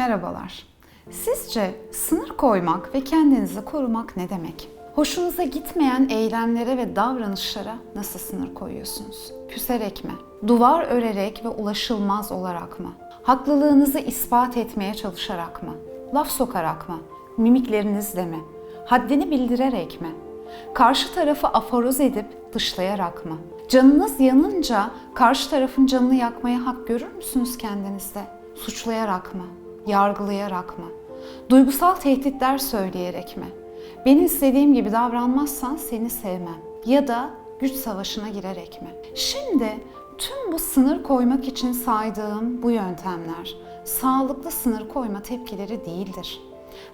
Merhabalar. Sizce sınır koymak ve kendinizi korumak ne demek? Hoşunuza gitmeyen eylemlere ve davranışlara nasıl sınır koyuyorsunuz? Küserek mi? Duvar örerek ve ulaşılmaz olarak mı? Haklılığınızı ispat etmeye çalışarak mı? Laf sokarak mı? Mimiklerinizle mi? Haddini bildirerek mi? Karşı tarafı aforoz edip dışlayarak mı? Canınız yanınca karşı tarafın canını yakmaya hak görür müsünüz kendinizde? Suçlayarak mı? Yargılayarak mı? Duygusal tehditler söyleyerek mi? Benim istediğim gibi davranmazsan seni sevmem ya da güç savaşına girerek mi? Şimdi tüm bu sınır koymak için saydığım bu yöntemler sağlıklı sınır koyma tepkileri değildir.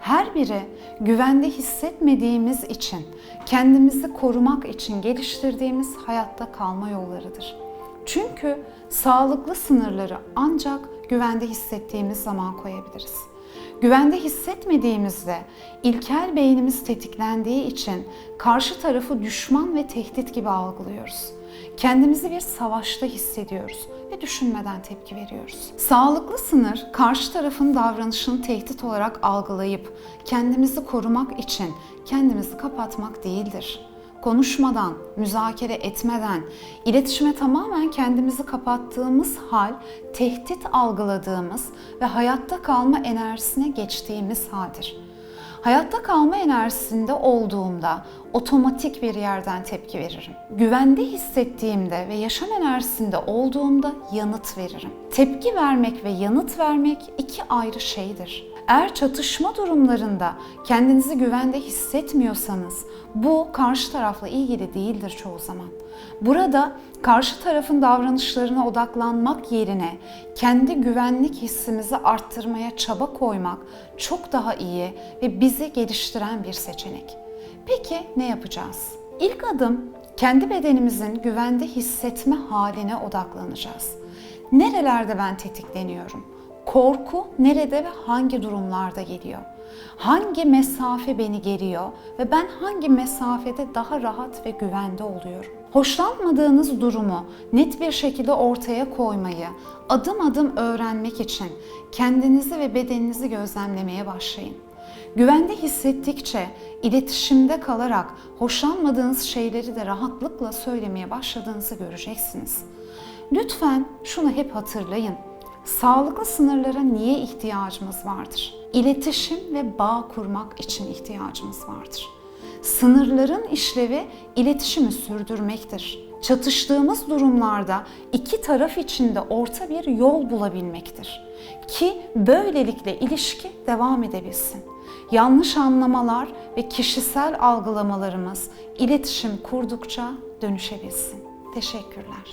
Her biri güvende hissetmediğimiz için, kendimizi korumak için geliştirdiğimiz hayatta kalma yollarıdır. Çünkü sağlıklı sınırları ancak güvende hissettiğimiz zaman koyabiliriz. Güvende hissetmediğimizde ilkel beynimiz tetiklendiği için karşı tarafı düşman ve tehdit gibi algılıyoruz. Kendimizi bir savaşta hissediyoruz ve düşünmeden tepki veriyoruz. Sağlıklı sınır karşı tarafın davranışını tehdit olarak algılayıp kendimizi korumak için kendimizi kapatmak değildir konuşmadan, müzakere etmeden, iletişime tamamen kendimizi kapattığımız hal, tehdit algıladığımız ve hayatta kalma enerjisine geçtiğimiz haldir. Hayatta kalma enerjisinde olduğumda otomatik bir yerden tepki veririm. Güvende hissettiğimde ve yaşam enerjisinde olduğumda yanıt veririm. Tepki vermek ve yanıt vermek iki ayrı şeydir. Eğer çatışma durumlarında kendinizi güvende hissetmiyorsanız bu karşı tarafla ilgili değildir çoğu zaman. Burada karşı tarafın davranışlarına odaklanmak yerine kendi güvenlik hissimizi arttırmaya çaba koymak çok daha iyi ve bizi geliştiren bir seçenek. Peki ne yapacağız? İlk adım kendi bedenimizin güvende hissetme haline odaklanacağız. Nerelerde ben tetikleniyorum? Korku nerede ve hangi durumlarda geliyor? Hangi mesafe beni geriyor ve ben hangi mesafede daha rahat ve güvende oluyorum? Hoşlanmadığınız durumu net bir şekilde ortaya koymayı, adım adım öğrenmek için kendinizi ve bedeninizi gözlemlemeye başlayın. Güvende hissettikçe iletişimde kalarak hoşlanmadığınız şeyleri de rahatlıkla söylemeye başladığınızı göreceksiniz. Lütfen şunu hep hatırlayın. Sağlıklı sınırlara niye ihtiyacımız vardır? İletişim ve bağ kurmak için ihtiyacımız vardır. Sınırların işlevi iletişimi sürdürmektir. Çatıştığımız durumlarda iki taraf içinde orta bir yol bulabilmektir. Ki böylelikle ilişki devam edebilsin. Yanlış anlamalar ve kişisel algılamalarımız iletişim kurdukça dönüşebilsin. Teşekkürler.